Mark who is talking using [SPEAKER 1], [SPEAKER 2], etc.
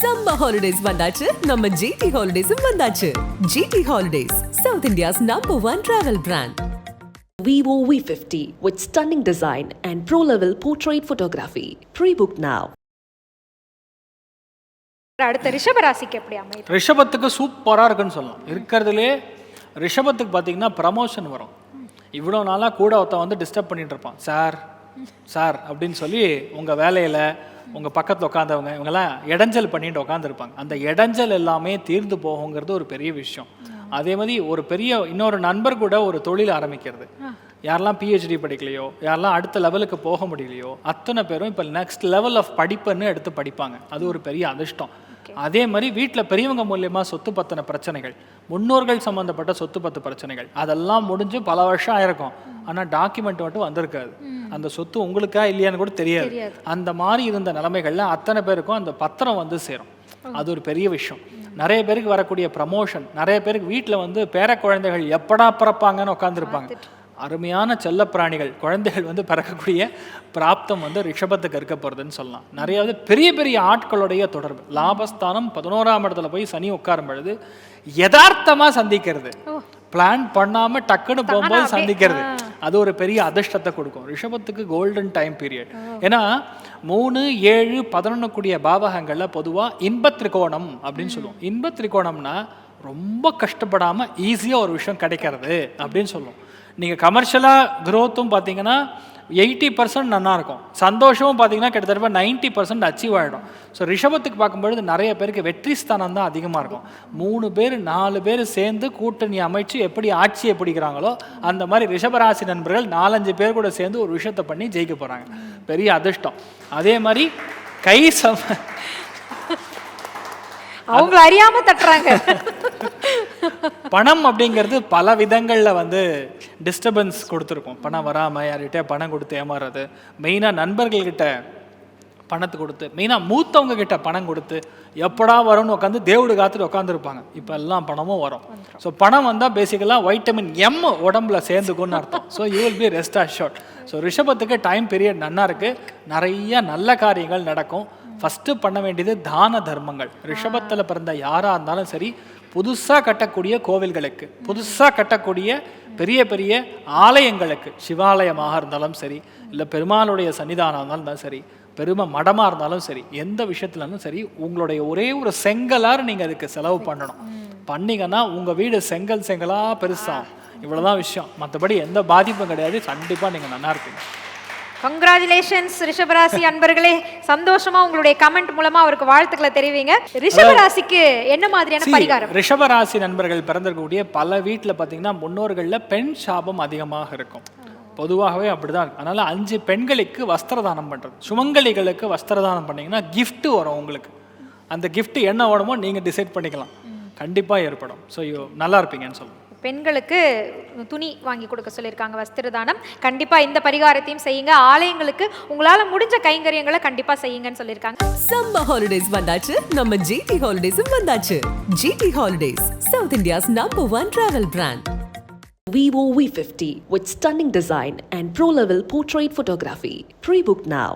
[SPEAKER 1] Summer holidays வந்தாச்சு. நம்ம GT ஹாலிடேஸும் வந்தாச்சு. GT holidays south India's number one travel brand
[SPEAKER 2] Vivo V50 with stunning design and pro level portrait photography. Pre book now.
[SPEAKER 3] அடுத்த ரிஷபராசிக்கு எப்படி அமையுது?
[SPEAKER 4] ரிஷபத்துக்கு சூப்பராக இருக்குன்னு சொல்லலாம். இருக்கிறதுலே ரிஷபத்துக்கு பார்த்தீங்கன்னா ப்ரமோஷன் வரும். இவ்வளோ நாளாக கூட ஒருத்தன் வந்து டிஸ்டர்ப் பண்ணிட்டு இருப்பான். சார் சார் அப்படின்னு சொல்லி உங்கள் வேலையில் உங்கள் பக்கத்தில் உட்காந்தவங்க இவங்கெல்லாம் இடைஞ்சல் பண்ணிட்டு உட்காந்துருப்பாங்க அந்த இடைஞ்சல் எல்லாமே தீர்ந்து போகுங்கிறது ஒரு பெரிய விஷயம். அதே மாதிரி ஒரு பெரிய இன்னொரு நண்பர் கூட ஒரு தொழில் ஆரம்பிக்கிறது. யாரெல்லாம் பிஹெச்டி படிக்கலையோ யாரெல்லாம் அடுத்த லெவலுக்கு போக முடியலையோ அத்தனை பேரும் இப்போ நெக்ஸ்ட் லெவல் ஆஃப் படிப்புன்னு எடுத்து படிப்பாங்க. அது ஒரு பெரிய அதிர்ஷ்டம். அதே மாதிரி வீட்டில் பெரியவங்க மூலியமா சொத்து பத்தின பிரச்சனைகள் முன்னோர்கள் சம்மந்தப்பட்ட சொத்து பத்து பிரச்சனைகள் அதெல்லாம் முடிஞ்சு பல வருஷம் ஆயிருக்கும். ஆனால் டாக்குமெண்ட் மட்டும் வந்திருக்காது. அந்த சொத்து உங்களுக்கா இல்லையான்னு கூட தெரியாது. அந்த மாதிரி இருந்த நிலைமைகள்ல அத்தனை பேருக்கும் அந்த பத்திரம் வந்து சேரும். அது ஒரு பெரிய விஷயம். நிறைய பேருக்கு வரக்கூடிய ப்ரமோஷன் நிறைய பேருக்கு வீட்டில் வந்து பேர குழந்தைகள் எப்படா பிறப்பாங்கன்னு உட்காந்துருப்பாங்க அருமையான செல்லப்பிராணிகள் குழந்தைகள் வந்து பிறக்கக்கூடிய பிராப்தம் வந்து ரிஷபத்துக்கு இருக்க போகிறதுன்னு சொல்லலாம். நிறையாவது பெரிய பெரிய ஆட்களுடைய தொடர்பு. லாபஸ்தானம் பதினோராம் இடத்துல போய் சனி உட்காரும் பொழுது யதார்த்தமாக சந்திக்கிறது. பிளான் பண்ணாம டக்குன்னு போகும்போது சந்திக்கிறது. அது ஒரு பெரிய அதிர்ஷ்டத்தை கொடுக்கும். ரிஷபத்துக்கு கோல்டன் டைம் பீரியட் ஏன்னா மூணு ஏழு பதினொன்று கூடிய பாவகங்களில் பொதுவாக இன்பத் திரிகோணம் அப்படின்னு சொல்லுவோம். இன்பத் திரிகோணம்னா ரொம்ப கஷ்டப்படாமல் ஈஸியாக ஒரு விஷயம் கிடைக்கிறது அப்படின்னு சொல்லுவோம். நீங்கள் கமர்ஷியலாக க்ரோத்தும் பார்த்தீங்கன்னா எயிட்டி பர்சன்ட் நல்லா இருக்கும். சந்தோஷமும் பார்த்தீங்கன்னா கிட்டத்தட்ட நைன்ட்டி பர்சன்ட் அச்சீவ் ஆகிடும் ஸோ ரிஷபத்துக்கு பார்க்கும்பொழுது நிறைய பேருக்கு வெற்றி ஸ்தானம் தான் அதிகமாக இருக்கும். மூணு பேர் நாலு பேர் சேர்ந்து கூட்டணி அமைச்சு எப்படி ஆட்சியை பிடிக்கிறாங்களோ அந்த மாதிரி ரிஷபராசி நண்பர்கள் நாலஞ்சு பேர் கூட சேர்ந்து ஒரு விஷயத்தை பண்ணி ஜெயிக்க போகிறாங்க பெரிய அதிர்ஷ்டம். அதே மாதிரி கை சம
[SPEAKER 3] அவங்கள அறியாம தட்டுறாங்க.
[SPEAKER 4] பணம் அப்படிங்கிறது பல விதங்களில் வந்து டிஸ்டர்பன்ஸ் கொடுத்துருக்கும். பணம் வராமல் யார்கிட்டயே பணம் கொடுத்து ஏமாறுறது மெயினாக நண்பர்கள்கிட்ட பணத்தை கொடுத்து மெயினாக மூத்தவங்க கிட்ட பணம் கொடுத்து எப்படா வரும்னு உட்காந்து தேவடு காத்துட்டு உட்காந்துருப்பாங்க இப்போ எல்லாம் பணமும் வரும். ஸோ பணம் வந்தால் பேசிக்கலாக வைட்டமின் எம் உடம்புல சேர்ந்துக்கும்னு அர்த்தம். So you will be rest assured so ரிஷபத்துக்கு டைம் பீரியட் நன்னா இருக்குது நிறைய நல்ல காரியங்கள் நடக்கும். ஃபஸ்ட்டு பண்ண வேண்டியது தான தர்மங்கள். ரிஷபத்தில் பிறந்த யாராக இருந்தாலும் சரி புதுசாக கட்டக்கூடிய கோவில்களுக்கு புதுசாக கட்டக்கூடிய பெரிய பெரிய ஆலயங்களுக்கு சிவாலயமாக இருந்தாலும் சரி இல்லை பெருமாளுடைய சன்னிதானம் இருந்தாலும் சரி பெருமை மடமாக இருந்தாலும் சரி எந்த விஷயத்துலனும் சரி உங்களுடைய ஒரே ஒரு செங்கலாக நீங்கள் அதுக்கு செலவு பண்ணணும். பண்ணிங்கன்னா உங்கள் வீடு செங்கல் செங்கலாக பெருசாகும் இவ்வளோதான் விஷயம். மற்றபடி எந்த பாதிப்பும் கிடையாது. கண்டிப்பாக நீங்கள் நல்லா இருப்பீங்க.
[SPEAKER 3] கங்க்ராச்சுலேஷன்ஸ் ரிஷபராசி அன்பர்களே. சந்தோஷமா உங்களுடைய கமெண்ட் மூலமா அவருக்கு வாழ்த்துக்களை தெரிவிங்க. ரிஷபராசிக்கு என்ன மாதிரியான பரிகாரம்?
[SPEAKER 4] ரிஷபராசி நண்பர்கள் பிறந்திருக்கக்கூடிய பல வீட்டில் பார்த்தீங்கன்னா முன்னோர்களில் பெண் சாபம் அதிகமாக இருக்கும். பொதுவாகவே அப்படிதான் அதனால அஞ்சு பெண்களுக்கு வஸ்திரதானம் பண்றது. சுமங்கலிகளுக்கு வஸ்திரதானம் பண்ணீங்கன்னா gift வரும் உங்களுக்கு. அந்த gift என்ன வேணுமோ நீங்க டிசைட் பண்ணிக்கலாம். கண்டிப்பா ஏற்படும். ஸோ நல்லா இருப்பீங்கன்னு சொல்லுங்க.
[SPEAKER 3] பெண்களுக்கு துணி வாங்கி கொடுக்க சொல்லியிருக்காங்க வஸ்திரதானம். கண்டிப்பா இந்த பரிகாரத்தையும் செய்யுங்க. ஆலயங்களுக்கு உங்களால முடிஞ்ச கைங்கரியங்களை கண்டிப்பா செய்யுங்கன்னு சொல்லியிருக்காங்க.
[SPEAKER 1] சம்மர் ஹாலிடேஸ் வந்தாச்சு. நம்ம ஜிடி ஹாலிடேஸும் வந்தாச்சு. GT holidays south India's number one travel brand
[SPEAKER 2] Vivo V50 with stunning design and pro level portrait photography. Pre book now.